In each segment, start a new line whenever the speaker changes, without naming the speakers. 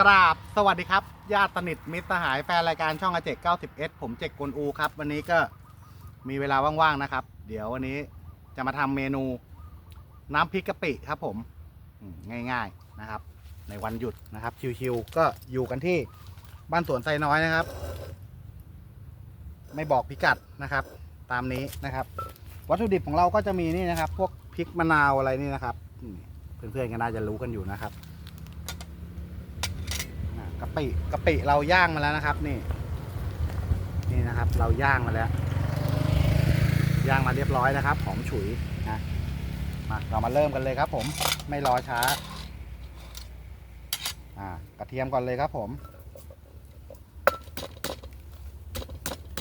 กราบสวัสดีครับ ญาติสนิทมิตรสหายแฟนรายการช่องอาเจก90 s ผมเจกกวนอูครับ วันนี้ก็มีเวลาว่างๆนะครับ เดี๋ยววันนี้จะมาทำเมนูน้ำพริกกะปิครับผมง่ายๆนะครับ ในวันหยุดนะครับชิวๆก็อยู่กันที่บ้านสวนไซน้อยนะครับ ไม่บอกพิกัดนะครับ ตามนี้นะครับ วัตถุดิบของเราก็จะมีนี่นะครับ พวกพริกมะนาวอะไรนี่นะครับเพื่อนๆก็น่าจะรู้กันอยู่นะครับ ปิกะปิเราย่างมาแล้วนะครับ นี่ นี่นะครับ เราย่างมาแล้ว ย่างมาเรียบร้อยนะครับหอมฉุยนะมาเรามาเริ่มกันเลยครับ ผมไม่รอช้า อ่ากระเทียมก่อนเลยครับ ผม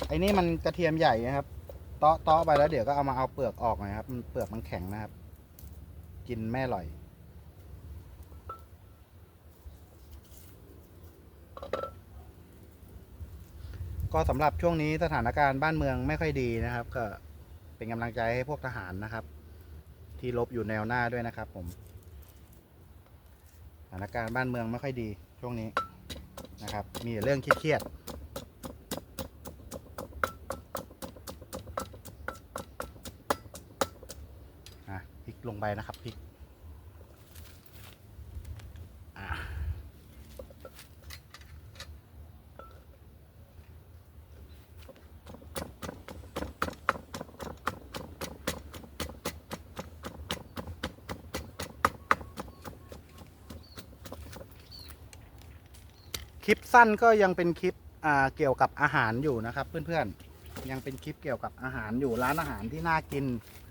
ไอ้นี่มันกระเทียมใหญ่นะครับเตาะเตาะไปแล้วเดี๋ยวก็เอามาเอาเปลือกออกน่อยครับเปลือกมันแข็งนะครับ กินไม่อร่อย ก็สำหรับช่วงนี้สถานการณ์บ้านเมืองไม่ค่อยดีนะครับ ก็เป็นกำลังใจให้พวกทหารนะครับ ที่ลบอยู่แนวหน้าด้วยนะครับ ผม สถานการณ์บ้านเมืองไม่ค่อยดี ช่วงนี้นะครับ มีเรื่องเครียดๆอะพริกลงไปนะครับพริก คลิปสั้นก็ยังเป็นคลิปเกี่ยวกับอาหารอยู่นะครับ เพื่อนๆยังเป็นคลิปเกี่ยวกับอาหารอยู่ร้านอาหารที่น่ากิน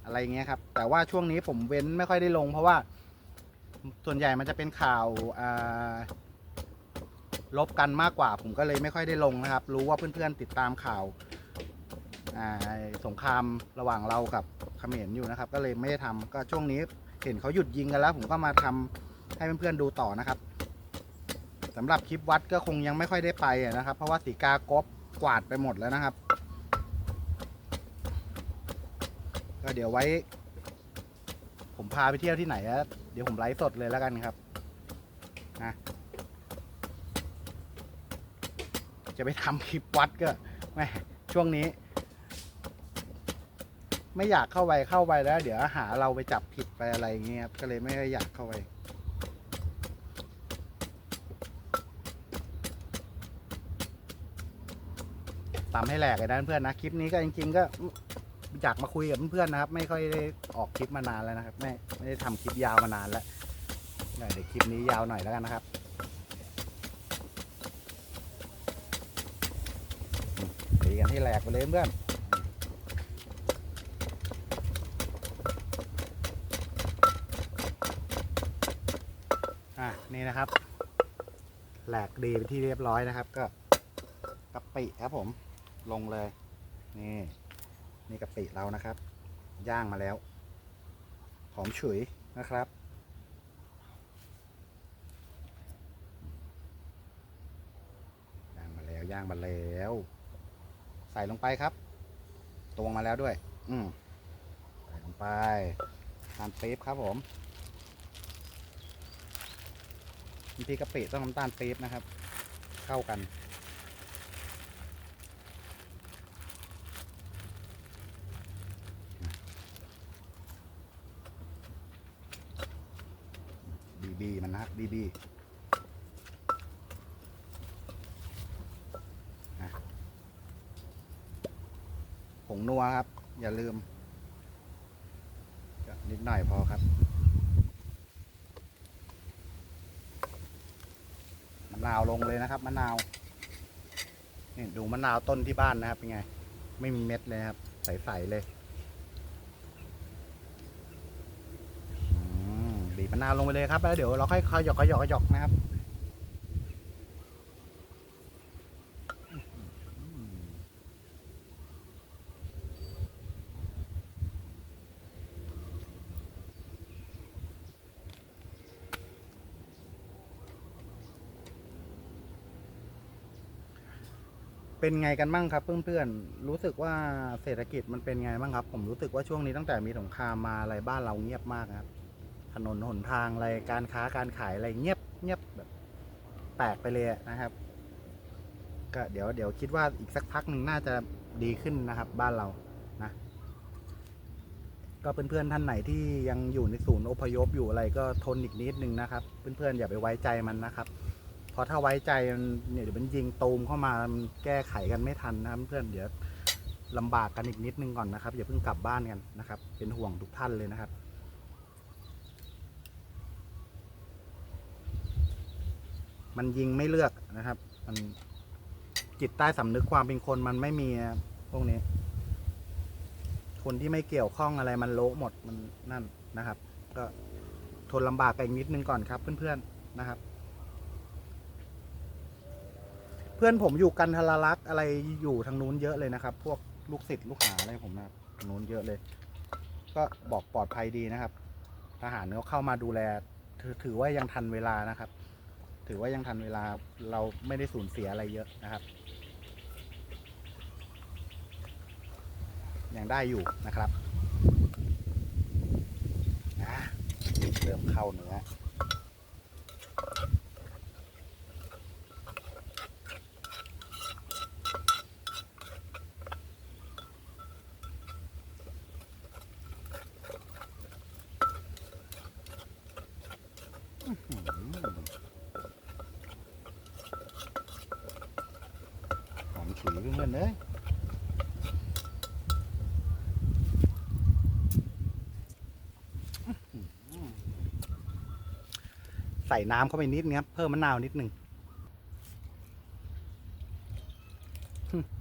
อะไรเงี้ยครับ แต่ว่าช่วงนี้ผมเว้นไม่ค่อยได้ลง เพราะว่าส่วนใหญ่มันจะเป็นข่าวลบกันมากกว่า ผมก็เลยไม่ค่อยได้ลงนะครับ รู้ว่าเพื่อนๆติดตามข่าวาสงครามระหว่างเรากับเขมรอยู่นะครับ ก็เลยไม่ได้ทำก็ช่วงนี้เห็นเขาหยุดยิงกันแล้ว ผมก็มาทำให้เพื่อนๆดูต่อนะครับ สำหรับคลิปวัดก็คงยังไม่ค่อยได้ไปนะครับ เพราะว่าสีกากบกวาดไปหมดแล้วนะครับ ก็เดี๋ยวไว้ ผมพาไปเที่ยวที่ไหนอะเดี๋ยวผมไลฟ์สดเลยแล้วกันครับนะจะไปทำคลิปวัดก็แม่ช่วงนี้ ไม่อยากเข้าไปเข้าไปแล้ว เดี๋ยวหาเราไปจับผิดไปอะไรอย่างเงี้ยครับก็เลยไม่ค่อยอยากเข้าไป ตามให้แหลกเลยนะเพื่อนนะคลิปนี้ก็จริง ๆ ก็อยากมาคุยกับเพื่อนๆนะครับ ไม่ค่อยได้ออกคลิปมานานแล้วนะครับ ไม่ไม่ได้ทำคลิปยาวมานานแล้วเดี๋ยวคลิปนี้ยาวหน่อยแล้วกันนะครับตีกันที่แหลกไปเลยเพื่อนอะนี่นะครับ แหลกดีเป็นที่เรียบร้อยนะครับ ก็กะปิครับผม ลงเลย นี่ นี่กะปิเรานะครับ ย่างมาแล้ว หอมฉุยนะครับ ย่างมาแล้วย่างมาแล้ว ใส่ลงไปครับ ตวงมาแล้วด้วย อืมใส่ลงไปน้ำปี๊บครับผมบางทีกะปิต้องน้ำตาลปี๊บนะครับ เข้ากัน บี บีบีผงนัวครับ อย่าลืม นิดหน่อยพอครับ มะนาวลงเลยนะครับ มะนาวนี่ดูมะนาวต้นที่บ้านนะครับ เป็นไง ไม่มีเม็ดเลยครับ ใส ๆ เลย อืม บีบมะนาวลงไปเลยครับ แล้วเดี๋ยวเราค่อยขยอกขยอกขยอกนะครับ เป็นไงกันบ้างครับเพื่อนๆ รู้สึกว่าเศรษฐกิจมันเป็นไงบ้างครับ ผมรู้สึกว่าช่วงนี้ตั้งแต่มีสงครามมาอะไรบ้านเราเงียบมากครับ ถนนหนทางอะไรการค้าการขายอะไรเงียบเงียบแบบแปลกไปเลยนะครับ ก็เดี๋ยวเดี๋ยวคิดว่าอีกสักพักหนึ่งน่าจะดีขึ้นนะครับ บ้านเรานะ ก็เพื่อนๆท่านไหนที่ยังอยู่ในศูนย์อพยพอยู่อะไรก็ทนอีกนิดนึงนะครับ เพื่อนๆอย่าไปไว้ใจมันนะครับเพราะถ้าไว้ใจมันเนี่ยเดี๋ยวมันยิงตูมเข้ามามันแก้ไขกันไม่ทันนะครับ เพื่อนเดี๋ยวลำบากกันอีกนิดนึงก่อนนะครับ อย่าเพิ่งกลับบ้านกันนะครับ เป็นห่วงทุกท่านเลยนะครับ มันยิงไม่เลือกนะครับ มันจิตใต้สำนึกความเป็นคนมันไม่มีพวกนี้ คนที่ไม่เกี่ยวข้องอะไรมันโละหมดมันนั่นนะครับ ก็ทนลำบากกันอีกนิดนึงก่อนครับ เพื่อนๆนะครับ เพื่อนผมอยู่กันทรลักษ์อะไรอยู่ทางนู้นเยอะเลยนะครับ พวกลูกศิษย์ลูกหาอะไรผมนะทางนู้นเยอะเลย ก็บอกปลอดภัยดีนะครับ ทหารเขาเข้ามาดูแลถถือว่ายังทันเวลานะครับ ถือว่ายังทันเวลาเราไม่ได้สูญเสียอะไรเยอะนะครับยังได้อยู่นะครับ เริ่มเข้าเนื้อ หอมฉุย เลยใส่น้ำเข้าไปนิดนึงครับ เพิ่มมะนาวนิดนึง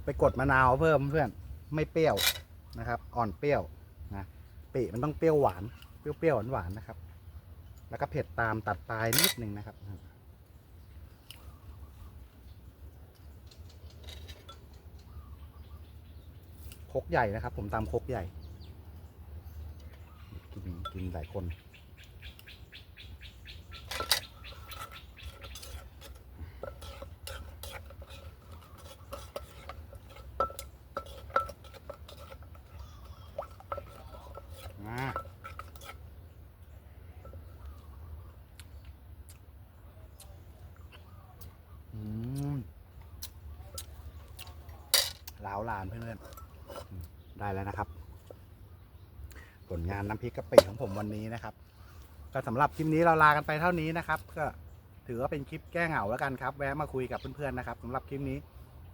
ไปกดมะนาวเพิ่มเพื่อนไม่เปรี้ยวนะครับ อ่อนเปรี้ยวนะปีมันต้องเปรี้ยวหวานเปรี้ยวๆหวานๆนะครับ แล้วก็เผ็ดตามตัดปลายนิดนึงนะครับ คกใหญ่นะครับ ผมตามคกใหญ่ กินกินหลายคนมาอืมล้าวลานเพื่อนๆ ได้แล้วนะครับ ผลงานน้ำพริกกะปิของผมวันนี้นะครับ ก็สำหรับคลิปนี้เราลากันไปเท่านี้นะครับ ก็ถือว่าเป็นคลิปแก้เหงาแล้วกันครับ แวะมาคุยกับเพื่อนๆนะครับสำหรับคลิปนี้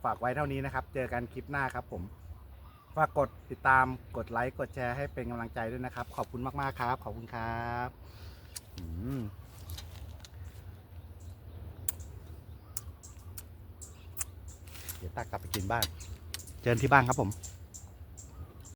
ฝากไว้เท่านี้นะครับ เจอกันคลิปหน้าครับ ผมฝากกดติดตามกดไลค์กดแชร์ให้เป็นกำลังใจด้วยนะครับ ขอบคุณมากๆครับ ขอบคุณครับเดี๋ยวตักกลับไปกินบ้าน เจอกันที่บ้านครับผม